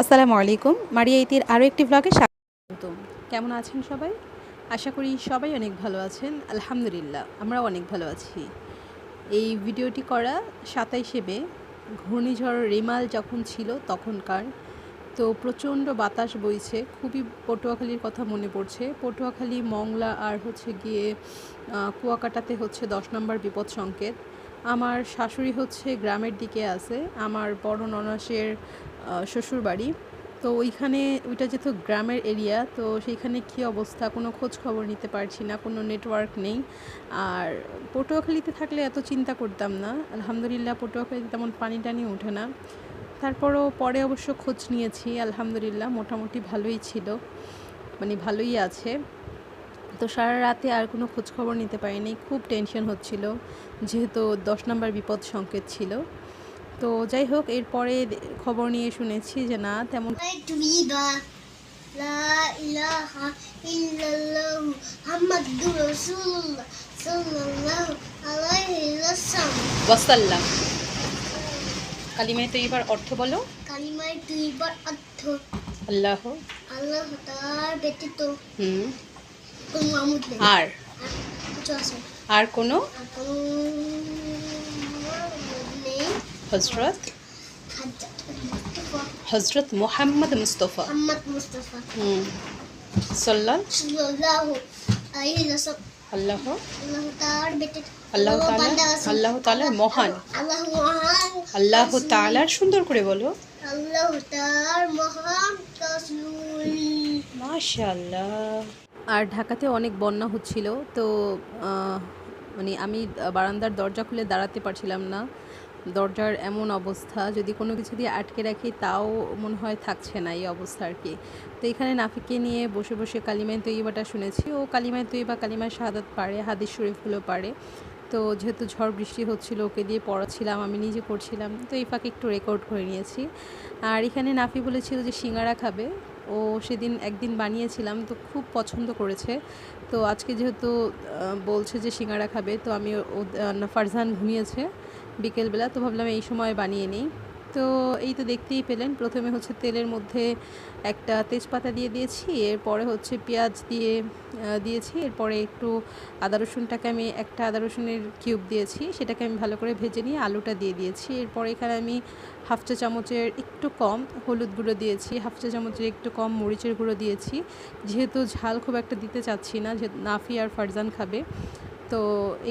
আসসালামু আলাইকুম। মারিয়া ইতির আরও একটি ব্লগে স্বাগত। কেমন আছেন সবাই? আশা করি সবাই অনেক ভালো আছেন। আলহামদুলিল্লাহ, আমরাও অনেক ভালো আছি। এই ভিডিওটি করা সাতাইশে মে, ঘূর্ণিঝড় রিমাল যখন ছিল তখনকার, তো প্রচণ্ড বাতাস বইছে। খুবই পটুয়াখালীর কথা মনে পড়ছে। পটুয়াখালী, মংলা আর হচ্ছে গিয়ে কুয়াকাটাতে হচ্ছে দশ নম্বর বিপদ সংকেত। আমার শাশুড়ি হচ্ছে গ্রামের দিকে আছে। আমার বড় ননাসের শ্বশুর বাড়ি তো ওইখানে ওইটা যেহেতু গ্রামের এরিয়া তো সেইখানে কী অবস্থা? কোনো খোঁজ খবর নিতে পারছি না, কোনো নেটওয়ার্ক নেই। আর পটুয়াখালীতে থাকলে এত চিন্তা করতাম না। আলহামদুলিল্লাহ, পটুয়াখালীতে তেমন পানি টানি ওঠে না। তারপরও পরে অবশ্য খোঁজ নিয়েছি, আলহামদুলিল্লাহ, মোটামুটি ভালোই ছিল। মানে ভালোই আছে। তো সারা রাতে আর কোনো খোঁজ খবর নিতে পারিনি। খুব টেনশন হচ্ছিল। যেহেতু দশ নম্বর বিপদ সংকেত ছিল। তো যাই হোক এরপরে খবর নিয়ে শুনেছি যে না তেমন. ওয়াসাল্লাম। কালিমায় তো এবার অর্থ বলো। কালিমার দুইবার অর্থ। আল্লাহ। আল্লাহ তার ব্যতীত হুম। আর? আর কোনো আর কোনো মাবুদ নেই হজরত? হজরত মোহাম্মদ মুস্তফা। হুম। সাল্লাল আল্লাহ আল্লাহ আল্লাহ তাআলা মহান। আল্লাহ আল্লাহ সুন্দর করে বলো। আল্লাহ তার মহান রাসূল আর ঢাকাতে অনেক বন্যা হচ্ছিল তো মানে আমি বারান্দার দরজা খুলে দাঁড়াতে পারছিলাম না। দরজার এমন অবস্থা, যদি কোনো কিছু দিয়ে আটকে রাখি, তাও মনে হয় থাকছে না এই অবস্থা আর কি। তো এখানে নাফিকে নিয়ে বসে বসে কালিমায় তৈবাটা শুনেছি। ও কালিমায় তৈবা কালিমায় শাহাদাত পারে, হাদিস শরীফগুলো পারে। তো যেহেতু ঝড় বৃষ্টি হচ্ছিল, ওকে দিয়ে পড়াচ্ছিলাম, আমি নিজে করছিলাম। তো এই ফাঁকে একটু রেকর্ড করে নিয়েছি। আর এখানে নাফি বলেছিল যে সিঙ্গারা খাবে। ও সেদিন একদিন বানিয়েছিলাম, তো খুব পছন্দ করেছে। তো আজকে যেহেতু বলছে যে সিঙ্গারা খাবে, তো আমি ও ফারজান ঘুমিয়েছে। বিকেলবেলা তো ভাবলাম এই সময় বানিয়ে নিই। তো এই তো দেখতেই পেলেন, প্রথমে হচ্ছে তেলের মধ্যে একটা তেজপাতা দিয়ে দিয়েছি, এরপরে হচ্ছে পেঁয়াজ দিয়ে দিয়েছি, এরপরে একটু আদা রসুনটাকে আমি একটা আদা রসুনের কিউব দিয়েছি, সেটাকে আমি ভালো করে ভেজে নিয়ে আলুটা দিয়ে দিয়েছি, এরপরে এখানে আমি হাফ চা চামচের একটু কম হলুদ গুঁড়ো দিয়েছি, হাফ চা চামচের একটু কম মরিচের গুঁড়ো দিয়েছি, যেহেতু ঝাল খুব একটা দিতে চাচ্ছি না যে নাফি আর ফারজান খাবে তো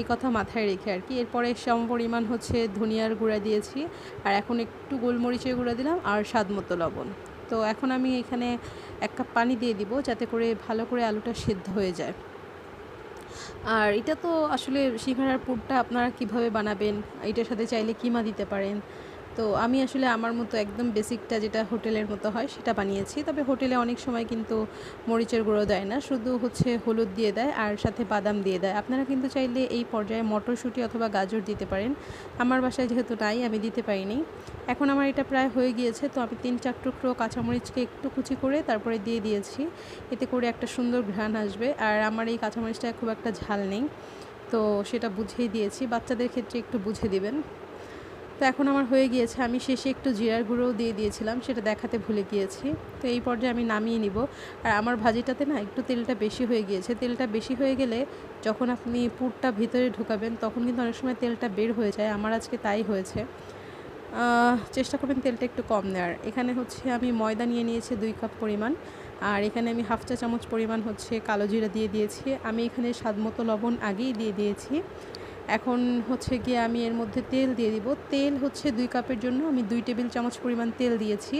এই কথা মাথায় রেখে আর কি। এরপরে সম পরিমাণ হচ্ছে ধনিয়ার গুঁড়া দিয়েছি। আর এখন একটু গোলমরিচের গুঁড়া দিলাম আর স্বাদ মতো লবণ। তো এখন আমি এখানে এক কাপ পানি দিয়ে দিব যাতে করে ভালো করে আলুটা সেদ্ধ হয়ে যায়। আর এটা তো আসলে সিঙ্গারার পুরটা আপনারা কীভাবে বানাবেন? এটার সাথে চাইলে কিমা দিতে পারেন। তো আমি আসলে আমার মতো একদম বেসিকটা যেটা হোটেলের মতো হয় সেটা বানিয়েছি। তবে হোটেলে অনেক সময় কিন্তু মরিচের গুঁড়ো দেয় না, শুধু হচ্ছে হলুদ দিয়ে দেয় আর সাথে বাদাম দিয়ে দেয়। আপনারা কিন্তু চাইলে এই পর্যায়ে মটরশুঁটি অথবা গাজর দিতে পারেন। আমার বাসায় যেহেতু নাই, আমি দিতে পারিনি। এখন আমার এটা প্রায় হয়ে গিয়েছে, তো আমি তিন চার টুকরো কাঁচামরিচকে একটু কুচি করে তারপরে দিয়ে দিয়েছি। এতে করে একটা সুন্দর ঘ্রাণ আসবে আর আমার এই কাঁচামরিচটা খুব একটা ঝাল নেই। তো সেটা বুঝিয়ে দিয়েছি। বাচ্চাদের ক্ষেত্রে একটু বুঝে দিবেন। তো এখন আমার হয়ে গিয়েছে, আমি শেষে একটু জিরার গুঁড়োও দিয়ে দিয়েছিলাম, সেটা দেখাতে ভুলে গিয়েছি। তো এই পর্যায়ে আমি নামিয়ে নিব। আর আমার ভাজিটাতে না একটু তেলটা বেশি হয়ে গিয়েছে। তেলটা বেশি হয়ে গেলে যখন আপনি পুরটা ভিতরে ঢুকাবেন, তখন কিন্তু অনেক সময় তেলটা বের হয়ে যায়। আমার আজকে তাই হয়েছে। চেষ্টা করবেন তেলটা একটু কম নেওয়ার এখানে হচ্ছে আমি ময়দা নিয়ে নিয়েছি দুই কাপ পরিমাণ। আর এখানে আমি হাফ চা চামচ পরিমাণ হচ্ছে কালো জিরা দিয়ে দিয়েছি। আমি এখানে স্বাদ মতো লবণ আগেই দিয়ে দিয়েছি। এখন হচ্ছে গিয়ে আমি এর মধ্যে তেল দিয়ে দিব। তেল হচ্ছে দুই কাপের জন্য আমি দুই টেবিল চামচ পরিমাণ তেল দিয়েছি।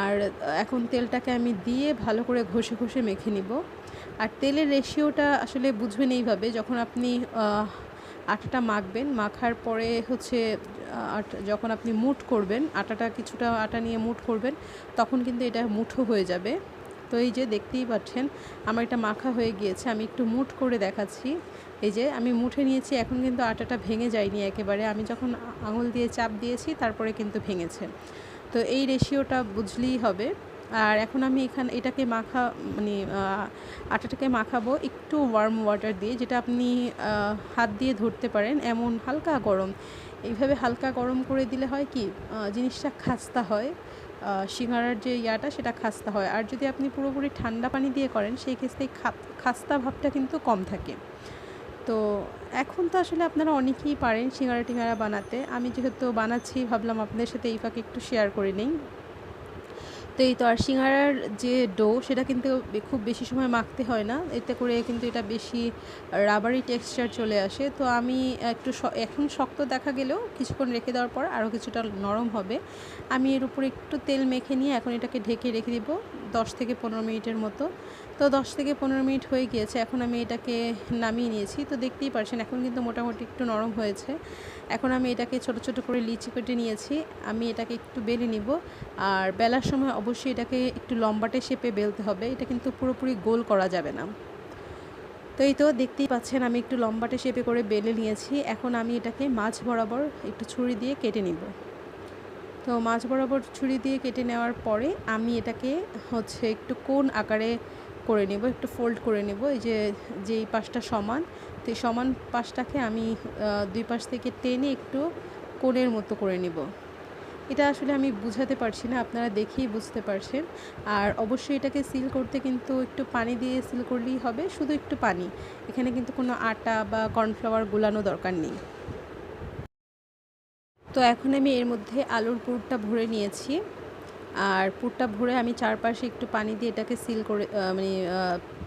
আর এখন তেলটাকে আমি দিয়ে ভালো করে ঘষে ঘষে মেখে নিব। আর তেলের রেশিওটা আসলে বুঝবেন এইভাবে, যখন আপনি আটাটা মাখবেন, মাখার পরে হচ্ছে যখন আপনি মুঠ করবেন, আটাটা কিছুটা আটা নিয়ে মুঠ করবেন, তখন কিন্তু এটা মুঠো হয়ে যাবে। তো এই যে দেখতেই পাচ্ছেন, আমার এটা মাখা হয়ে গিয়েছে, আমি একটু মুঠ করে দেখাচ্ছি। এই যে আমি মুঠে নিয়েছি, এখন কিন্তু আটাটা ভেঙে যায়নি একেবারে। আমি যখন আঙুল দিয়ে চাপ দিয়েছি, তারপরে কিন্তু ভেঙেছে। তো এই রেশিওটা বুঝলেই হবে। আর এখন আমি এখানে, এটাকে মাখা মানে আটাটাকে মাখাবো একটু ওয়ার্ম ওয়াটার দিয়ে, যেটা আপনি হাত দিয়ে ধরতে পারেন এমন হালকা গরম। এইভাবে হালকা গরম করে দিলে হয় কি জিনিসটা খাস্তা হয়। সিঙ্গারার যে ইয়াটা, সেটা খাস্তা হয়। আর যদি আপনি পুরোপুরি ঠান্ডা পানি দিয়ে করেন, সেই ক্ষেত্রে খাস্তা ভাবটা কিন্তু কম থাকে। তো এখন তো আসলে আপনারা অনেকেই পারেন সিঙ্গারা টিঙ্গারা বানাতে। আমি যেহেতু বানাচ্ছি, ভাবলাম আপনাদের সাথে এই ফাঁকে একটু শেয়ার করে নিই। তো এই তো, আর সিঙ্গারার যে ডো সেটা কিন্তু খুব বেশি সময় মাখতে হয় না। এতে করে কিন্তু এটা বেশি রাবারি টেক্সচার চলে আসে। তো আমি একটু এখন শক্ত দেখা গেলেও কিছুক্ষণ রেখে দেওয়ার পর আরও কিছুটা নরম হবে। আমি এর উপরে একটু তেল মেখে নিয়ে এখন এটাকে ঢেকে রেখে দিব। দশ থেকে পনেরো মিনিটের মতো। তো দশ থেকে পনেরো মিনিট হয়ে গিয়েছে, এখন আমি এটাকে নামিয়ে নিয়েছি। তো দেখতেই পারছেন, এখন কিন্তু মোটামুটি একটু নরম হয়েছে। এখন আমি এটাকে ছোট ছোট করে লিচি কেটে নিয়েছি। আমি এটাকে একটু বেলে নিব। আর বেলার সময় অবশ্যই এটাকে একটু লম্বাটে শেপে বেলতে হবে। এটা কিন্তু পুরোপুরি গোল করা যাবে না। তো এই তো দেখতেই পাচ্ছেন, আমি একটু লম্বাটে শেপে করে বেলে নিয়েছি। এখন আমি এটাকে মাছ বরাবর একটু ছুরি দিয়ে কেটে নিব। তো মাছ বরাবর ছুরি দিয়ে কেটে নেওয়ার পরে আমি এটাকে হচ্ছে একটু কোন আকারে করে নেব, একটু ফোল্ড করে নেব। এই যে, যেই পাশটা সমান, তো সমান পাশটাকে আমি দুই পাশ থেকে টেনে একটু কোণের মতো করে নেব। এটা আসলে আমি বুঝাতে পারছি না, আপনারা দেখেই বুঝতে পারছেন। আর অবশ্যই এটাকে সিল করতে কিন্তু একটু পানি দিয়ে সিল করলেই হবে, শুধু একটু পানি। এখানে কিন্তু কোনো আটা বা কর্নফ্লাওয়ার গুলানো দরকার নেই। তো এখন আমি এর মধ্যে আলুর পুরটা ভরে নিয়েছি। আর পুরটা ভরে আমি চারপাশে একটু পানি দিয়ে এটাকে সিল করে মানে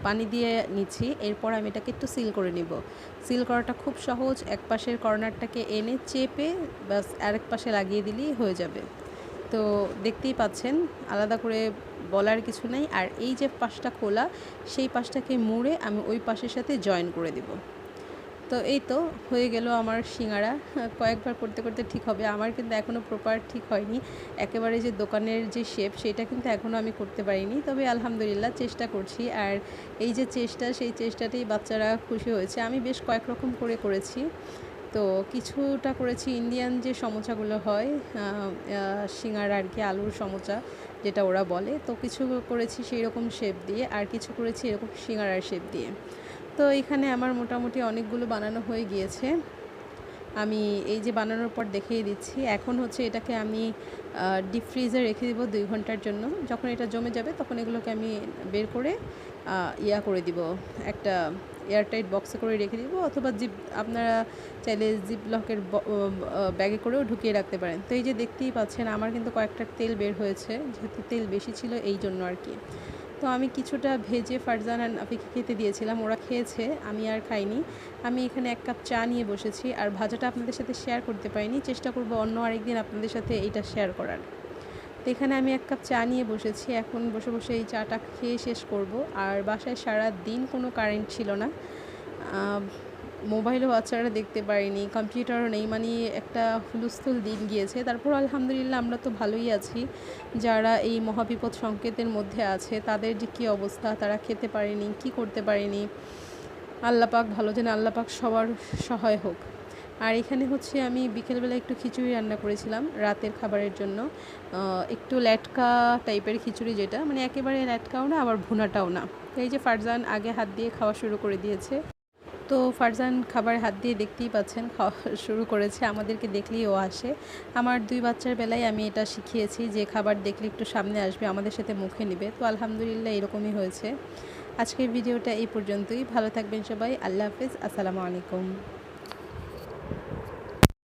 পানি দিয়ে নিচ্ছি। এরপর আমি এটাকে একটু সিল করে নিব। সিল করাটা খুব সহজ। এক পাশের কর্নারটাকে এনে চেপে বাস আরেক পাশে লাগিয়ে দিলেই হয়ে যাবে। তো দেখতেই পাচ্ছেন, আলাদা করে বলার কিছু নেই। আর এই যে পাশটা খোলা, সেই পাশটাকে মুড়ে আমি ওই পাশের সাথে জয়েন করে দিব। তো এই তো হয়ে গেল আমার সিঙ্গারা। কয়েকবার করতে করতে ঠিক হবে। আমার কিন্তু এখনও প্রপার ঠিক হয়নি। একেবারে যে দোকানের যে শেপ সেটা কিন্তু এখনও আমি করতে পারিনি। তবে আলহামদুলিল্লাহ চেষ্টা করছি। আর এই যে চেষ্টা, সেই চেষ্টাতেই বাচ্চারা খুশি হয়েছে। আমি বেশ কয়েক রকম করে করেছি। তো কিছুটা করেছি ইন্ডিয়ান যে সমোচাগুলো হয় সিঙ্গারা আর কি, আলুর সমোচা, যেটা ওরা বলে। তো কিছু করেছি সেই রকম শেপ দিয়ে, আর কিছু করেছি এরকম সিঙ্গারার শেপ দিয়ে। তো এখানে আমার মোটামুটি অনেকগুলো বানানো হয়ে গিয়েছে। আমি এই যে বানানোর পর দেখিয়ে দিচ্ছি। এখন হচ্ছে এটাকে আমি ডিপ ফ্রিজে রেখে দেবো দুই ঘণ্টার জন্য। যখন এটা জমে যাবে তখন এগুলোকে আমি বের করে ইয়া করে দিব। একটা এয়ারটাইট বক্সে করে রেখে দিব অথবা জিপ আপনারা চাইলে জিপ লকের ব্যাগে করেও ঢুকিয়ে রাখতে পারেন। তো এই যে দেখতেই পাচ্ছেন, আমার কিন্তু কয়েকটা তেল বের হয়েছে। যেহেতু তেল বেশি ছিল এই জন্য আর কি। তো আমি কিছুটা ভেজে ফারজান আর নাফিকে খেতে দিয়েছিলাম, ওরা খেয়েছে, আমি আর খাইনি। আমি এখানে এক কাপ চা নিয়ে বসেছি আর ভাজাটা আপনাদের সাথে শেয়ার করতে পারিনি, চেষ্টা করব অন্য আরেকদিন আপনাদের সাথে এটা শেয়ার করার। তো এখানে আমি এক কাপ চা নিয়ে বসেছি, এখন বসে বসে এই চাটা খেয়ে শেষ করব। আর বাসায় সারা দিন কোনো কারেন্ট ছিল না। মোবাইলও বাচ্চারা দেখতে পারিনি, কম্পিউটারও নেই মানে একটা হুলস্থুল দিন গিয়েছে। তারপর আলহামদুলিল্লাহ আমরা তো ভালোই আছি। যারা এই মহাবিপদ সংকেতের মধ্যে আছে, তাদের যে কী অবস্থা, তারা খেতে পারেনি, কি করতে পারেনি। আল্লাপাক ভালো যেন আল্লাপাক সবার সহায় হোক। আর এখানে হচ্ছে আমি বিকেলবেলা একটু খিচুড়ি রান্না করেছিলাম, রাতের খাবারের জন্য। একটু ল্যাটকা টাইপের খিচুড়ি যেটা মানে একেবারে ল্যাটকাও না, আবার ভুনাটাও না। এই যে ফারজান আগে হাত দিয়ে খাওয়া শুরু করে দিয়েছে। তো ফারজান খাবার হাত দিয়ে দেখতেই পাচ্ছেন, খাওয়া শুরু করেছে। আমাদেরকে দেখলেই ও আসে। আমার দুই বাচ্চার বেলায় আমি এটা শিখিয়েছি যে খাবার দেখলে একটু সামনে আসবে, আমাদের সাথে মুখে নেবে। তো আলহামদুলিল্লাহ এরকমই হয়েছে। আজকের ভিডিওটা এই পর্যন্তই। ভালো থাকবেন সবাই। আল্লাহ হাফিজ। আসসালামু আলাইকুম।